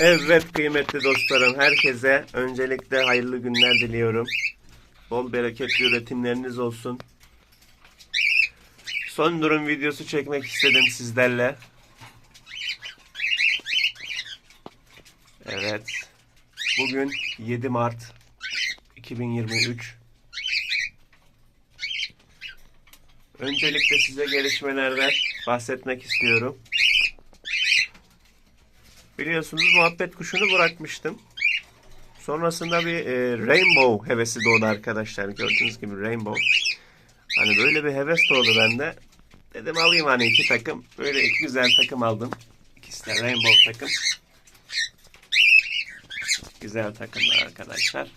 Evet kıymetli dostlarım herkese öncelikle hayırlı günler diliyorum. Bol bereketli üretimleriniz olsun. Son durum videosu çekmek istedim sizlerle. Evet. Bugün 7 Mart 2023. Öncelikle size gelişmelerden bahsetmek istiyorum. Biliyorsunuz muhabbet kuşunu bırakmıştım. Sonrasında bir e, rainbow hevesi doğdu arkadaşlar. Gördüğünüz gibi rainbow. Hani böyle bir heves doğdu bende. Dedim alayım hani iki takım. Böyle iki güzel takım aldım. İkisi de rainbow takım. Güzel takımlar arkadaşlar.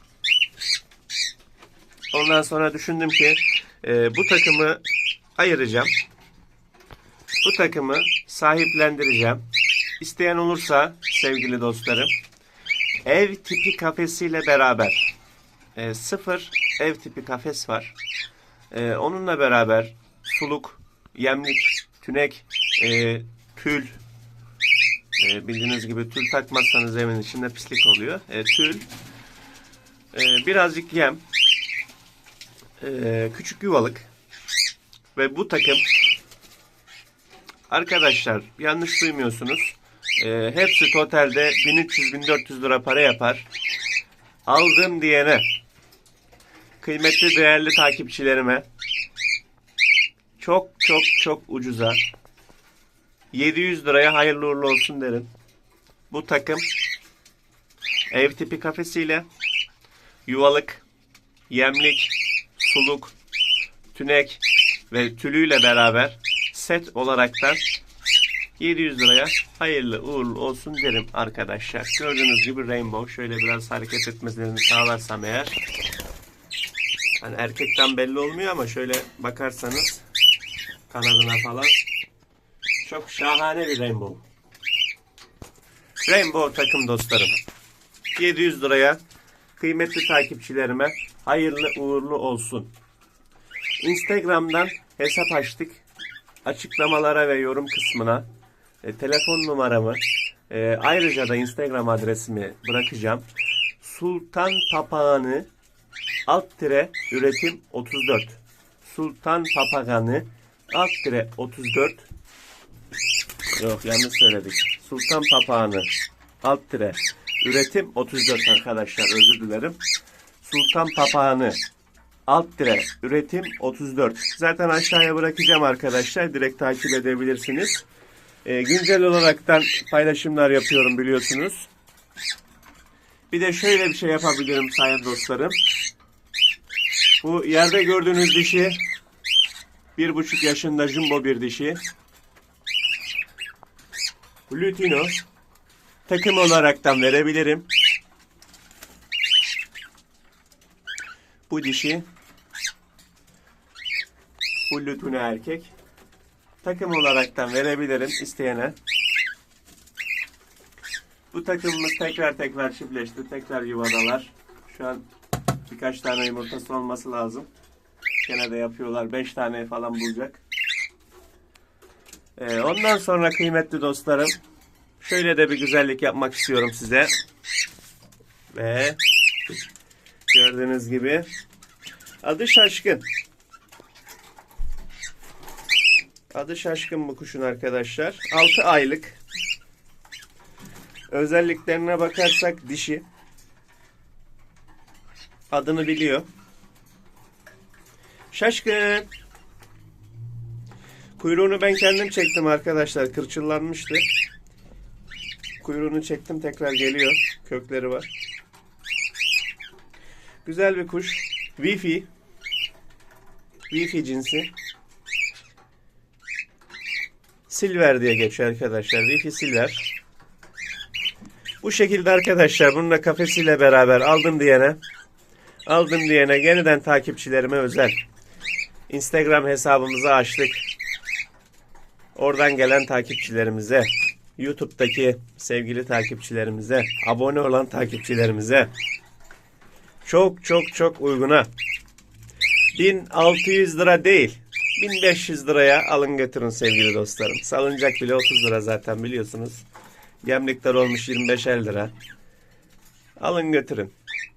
Ondan sonra düşündüm ki e, bu takımı ayıracağım. Bu takımı sahiplendireceğim. İsteyen olursa sevgili dostlarım ev tipi kafesiyle beraber e, sıfır ev tipi kafes var. E, onunla beraber suluk, yemlik, tünek, e, tül e, bildiğiniz gibi tül takmazsanız evin içinde pislik oluyor. E, tül, e, birazcık yem, e, küçük yuvalık ve bu takım arkadaşlar yanlış duymuyorsunuz. E, hepsi totalde 1300-1400 lira para yapar. Aldım diyene kıymetli değerli takipçilerime çok çok çok ucuza 700 liraya hayırlı uğurlu olsun derim. Bu takım ev tipi kafesiyle yuvalık, yemlik, suluk, tünek ve tülüyle beraber set olaraktan 700 liraya hayırlı uğurlu olsun derim arkadaşlar. Gördüğünüz gibi rainbow şöyle biraz hareket etmelerini sağlarsam eğer hani erkekten belli olmuyor ama şöyle bakarsanız kanadına falan çok şahane bir rainbow. Rainbow takım dostlarım. 700 liraya kıymetli takipçilerime hayırlı uğurlu olsun. Instagram'dan hesap açtık. Açıklamalara ve yorum kısmına e, telefon numaramı e, ayrıca da Instagram adresimi bırakacağım. Sultan Papağanı alt tire üretim 34. Sultan Papağanı alt tire 34 Yok yanlış söyledik. Sultan Papağanı alt tire üretim 34 arkadaşlar özür dilerim. Sultan Papağanı alt tire üretim 34. Zaten aşağıya bırakacağım arkadaşlar. Direkt takip edebilirsiniz. Ee, güncel olaraktan paylaşımlar yapıyorum biliyorsunuz. Bir de şöyle bir şey yapabilirim sayın dostlarım. Bu yerde gördüğünüz dişi bir buçuk yaşında jumbo bir dişi. Lutino takım olaraktan verebilirim. Bu dişi bu Lutino erkek. Takım olaraktan verebilirim isteyene. Bu takımımız tekrar tekrar çiftleşti. Tekrar yuvadalar. Şu an birkaç tane yumurtası olması lazım. Gene de yapıyorlar. 5 tane falan bulacak. Ee, ondan sonra kıymetli dostlarım şöyle de bir güzellik yapmak istiyorum size. Ve gördüğünüz gibi adı Şaşkın. Adı Şaşkın bu kuşun arkadaşlar. 6 aylık. Özelliklerine bakarsak dişi. Adını biliyor. Şaşkın. Kuyruğunu ben kendim çektim arkadaşlar. Kırçıllanmıştı. Kuyruğunu çektim tekrar geliyor. Kökleri var. Güzel bir kuş. Wi-Fi. Wi-Fi cinsi. Silver diye geçiyor arkadaşlar. Wi-Fi Silver. Bu şekilde arkadaşlar bunu da kafesiyle beraber aldım diyene aldım diyene yeniden takipçilerime özel Instagram hesabımızı açtık. Oradan gelen takipçilerimize, YouTube'daki sevgili takipçilerimize, abone olan takipçilerimize çok çok çok uyguna 1600 lira değil 1500 liraya alın götürün sevgili dostlarım. Salıncak bile 30 lira zaten biliyorsunuz. Gemlikler olmuş 25'er lira. Alın götürün.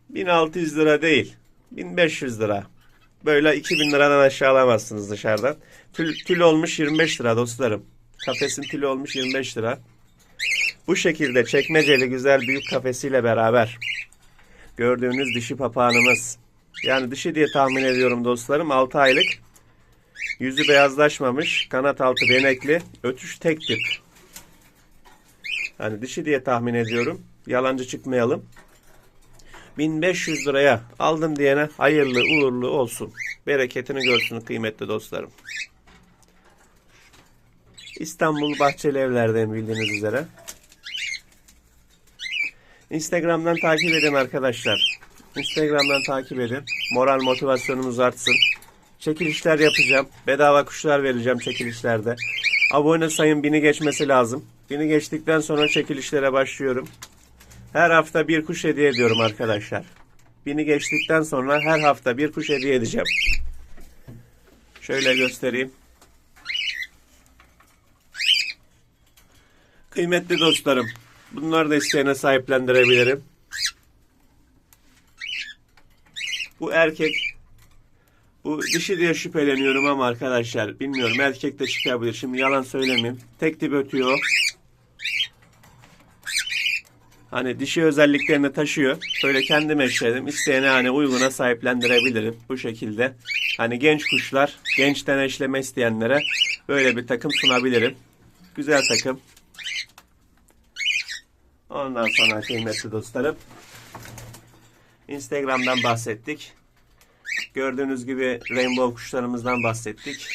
1600 lira değil. 1500 lira. Böyle 2000 liradan aşağı alamazsınız dışarıdan. Tül, tül olmuş 25 lira dostlarım. Kafesin tülü olmuş 25 lira. Bu şekilde çekmeceli güzel büyük kafesiyle beraber gördüğünüz dişi papağanımız. Yani dişi diye tahmin ediyorum dostlarım 6 aylık. Yüzü beyazlaşmamış, kanat altı benekli, ötüş tek tip. Yani dişi diye tahmin ediyorum. Yalancı çıkmayalım. 1500 liraya aldım diyene hayırlı uğurlu olsun. Bereketini görsün kıymetli dostlarım. İstanbul Bahçeli Evler'den bildiğiniz üzere. Instagram'dan takip edin arkadaşlar. Instagram'dan takip edin. Moral motivasyonumuz artsın. Çekilişler yapacağım. Bedava kuşlar vereceğim çekilişlerde. Abone sayım bini geçmesi lazım. Bini geçtikten sonra çekilişlere başlıyorum. Her hafta bir kuş hediye ediyorum arkadaşlar. Bini geçtikten sonra her hafta bir kuş hediye edeceğim. Şöyle göstereyim. Kıymetli dostlarım, bunları da isteyene sahiplendirebilirim. Bu erkek, bu dişi diye şüpheleniyorum ama arkadaşlar bilmiyorum erkek de çıkabilir. Şimdi yalan söylemeyeyim. Tek tip ötüyor. Hani dişi özelliklerini taşıyor. Böyle kendim eşledim. İsteyene hani uyguna sahiplendirebilirim bu şekilde. Hani genç kuşlar, gençten eşleme isteyenlere böyle bir takım sunabilirim. Güzel takım. Ondan sonra kıymetli dostlarım. Instagram'dan bahsettik. Gördüğünüz gibi rainbow kuşlarımızdan bahsettik.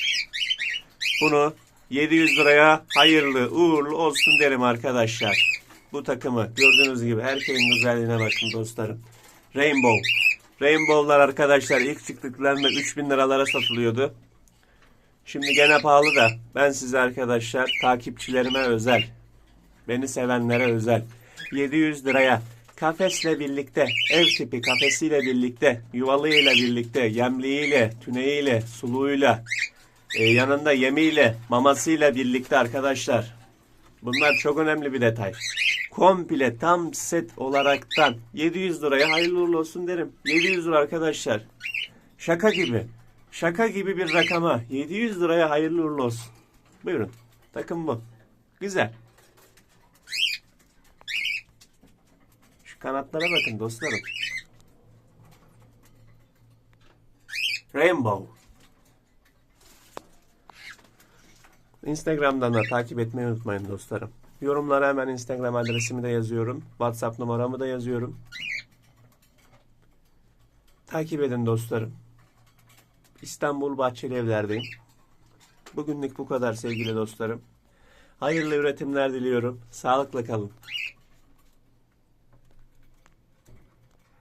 Bunu 700 liraya hayırlı uğurlu olsun derim arkadaşlar. Bu takımı gördüğünüz gibi erkeğin güzelliğine bakın dostlarım. Rainbow. Rainbow'lar arkadaşlar ilk çıktıklarında 3000 liralara satılıyordu. Şimdi gene pahalı da ben size arkadaşlar takipçilerime özel, beni sevenlere özel 700 liraya kafesle birlikte, ev tipi kafesiyle birlikte, yuvalığıyla birlikte, yemliğiyle, tüneyiyle, suluğuyla, e, yanında yemiyle, mamasıyla birlikte arkadaşlar. Bunlar çok önemli bir detay. Komple tam set olaraktan 700 liraya hayırlı uğurlu olsun derim. 700 lira arkadaşlar. Şaka gibi. Şaka gibi bir rakama 700 liraya hayırlı uğurlu olsun. Buyurun. Takım bu. Güzel. Şu kanatlara bakın dostlarım. Rainbow. Instagram'dan da takip etmeyi unutmayın dostlarım. Yorumlara hemen Instagram adresimi de yazıyorum. WhatsApp numaramı da yazıyorum. Takip edin dostlarım. İstanbul Bahçeli Evler'deyim. Bugünlük bu kadar sevgili dostlarım. Hayırlı üretimler diliyorum. Sağlıkla kalın.